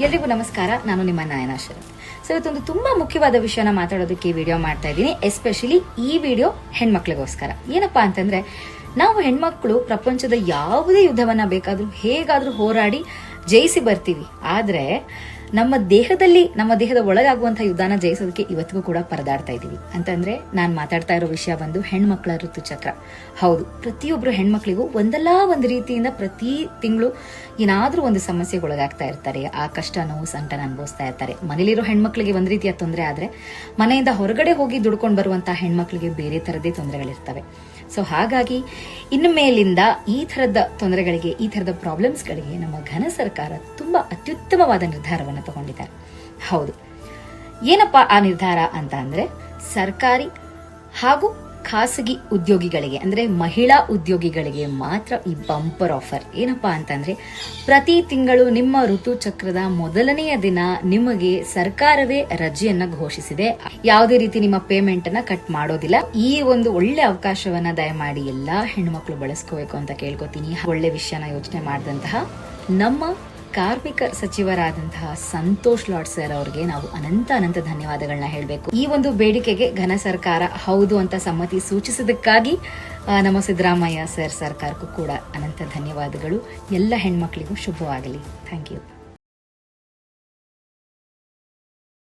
ಎಲ್ರಿಗೂ ನಮಸ್ಕಾರ, ನಾನು ನಿಮ್ಮ ನಾಯನ ಶರತ್. ಸೊ ಇವತ್ತೊಂದು ತುಂಬಾ ಮುಖ್ಯವಾದ ವಿಷಯನ ಮಾತಾಡೋದಕ್ಕೆ ಈ ವಿಡಿಯೋ ಮಾಡ್ತಾ ಇದ್ದೀನಿ. ಎಸ್ಪೆಷಲಿ ಈ ವಿಡಿಯೋ ಹೆಣ್ಮಕ್ಳಿಗೋಸ್ಕರ. ಏನಪ್ಪಾ ಅಂತಂದ್ರೆ, ನಾವು ಹೆಣ್ಮಕ್ಳು ಪ್ರಪಂಚದ ಯಾವುದೇ ಯುದ್ಧವನ್ನ ಬೇಕಾದ್ರೂ ಹೇಗಾದ್ರೂ ಹೋರಾಡಿ ಜಯಿಸಿ ಬರ್ತೀವಿ. ಆದ್ರೆ ನಮ್ಮ ದೇಹದಲ್ಲಿ, ನಮ್ಮ ದೇಹದ ಒಳಗಾಗುವಂತಹ ಯುದ್ಧನ ಜಯಿಸೋದಕ್ಕೆ ಇವತ್ತಿಗೂ ಕೂಡ ಪರದಾಡ್ತಾ ಇದ್ದೀವಿ ಅಂತಂದ್ರೆ ನಾನು ಮಾತಾಡ್ತಾ ಇರೋ ವಿಷಯ ಬಂದು ಹೆಣ್ಮಕ್ಳ ಋತುಚಕ್ರ ಹೌದು ಪ್ರತಿಯೊಬ್ಬರು ಹೆಣ್ಮಕ್ಳಿಗೂ ಒಂದಲ್ಲ ಒಂದು ರೀತಿಯಿಂದ ಪ್ರತಿ ತಿಂಗಳು ಏನಾದರೂ ಒಂದು ಸಮಸ್ಯೆಗೆ ಒಳಗಾಗ್ತಾ ಇರ್ತಾರೆ. ಆ ಕಷ್ಟ ನೋವು ಸಂಕಟ ಅನುಭವಿಸ್ತಾ ಇರ್ತಾರೆ. ಮನೇಲಿರೋ ಹೆಣ್ಮಕ್ಳಿಗೆ ಒಂದು ರೀತಿಯ ತೊಂದರೆ ಆದ್ರೆ ಮನೆಯಿಂದ ಹೊರಗಡೆ ಹೋಗಿ ದುಡ್ಕೊಂಡು ಬರುವಂತಹ ಹೆಣ್ಮಕ್ಳಿಗೆ ಬೇರೆ ತರದೇ ತೊಂದರೆಗಳಿರ್ತವೆ. ಸೊ ಹಾಗಾಗಿ ಇನ್ನು ಮೇಲಿಂದ ಈ ಥರದ ತೊಂದರೆಗಳಿಗೆ, ಈ ಥರದ ಪ್ರಾಬ್ಲಮ್ಸ್ಗಳಿಗೆ ನಮ್ಮ ಘನ ಸರ್ಕಾರ ತುಂಬಾ ಅತ್ಯುತ್ತಮವಾದ ನಿರ್ಧಾರವನ್ನು ತಗೊಂಡಿದ್ದಾರೆ. ಹೌದು. ಏನಪ್ಪ ಆ ನಿರ್ಧಾರ ಅಂತ ಅಂದರೆ ಸರ್ಕಾರಿ ಹಾಗೂ ಖಾಸಗಿ ಉದ್ಯೋಗಿಗಳಿಗೆ, ಅಂದ್ರೆ ಮಹಿಳಾ ಉದ್ಯೋಗಿಗಳಿಗೆ ಮಾತ್ರ ಈ ಬಂಪರ್ ಆಫರ್. ಏನಪ್ಪ ಅಂತಂದರೆ ಪ್ರತಿ ತಿಂಗಳು ನಿಮ್ಮ ಋತುಚಕ್ರದ ಮೊದಲನೆಯ ದಿನ ನಿಮಗೆ ಸರ್ಕಾರವೇ ರಜೆಯನ್ನ ಘೋಷಿಸಿದೆ. ಯಾವುದೇ ರೀತಿ ನಿಮ್ಮ ಪೇಮೆಂಟ್ ಅನ್ನ ಕಟ್ ಮಾಡೋದಿಲ್ಲ. ಈ ಒಂದು ಒಳ್ಳೆ ಅವಕಾಶವನ್ನ ದಯಮಾಡಿ ಎಲ್ಲ ಹೆಣ್ಣುಮಕ್ಕಳು ಬಳಸ್ಕೋಬೇಕು ಅಂತ ಕೇಳ್ಕೊತೀನಿ. ಒಳ್ಳೆ ವಿಷಯನ ಯೋಚನೆ ಮಾಡಿದಂತಹ ನಮ್ಮ ಕಾರ್ಮಿಕ ಸಚಿವರಾದಂತಹ ಸಂತೋಷ್ ಲಾಡ್ ಸರ್ ಅವರಿಗೆ ನಾವು ಅನಂತ ಅನಂತ ಧನ್ಯವಾದಗಳನ್ನ ಹೇಳಬೇಕು. ಈ ಒಂದು ಬೇಡಿಕೆಗೆ ಘನ ಸರ್ಕಾರ ಹೌದು ಅಂತ ಸಮ್ಮತಿ ಸೂಚಿಸಿದ್ದಕ್ಕಾಗಿ ನಮ್ಮ ಸಿದ್ದರಾಮಯ್ಯ ಸರ್ ಸರ್ಕಾರಕ್ಕೂ ಕೂಡ ಅನಂತ ಧನ್ಯವಾದಗಳು. ಎಲ್ಲ ಹೆಣ್ಮಕ್ಳಿಗೂ ಶುಭವಾಗಲಿ. Thank you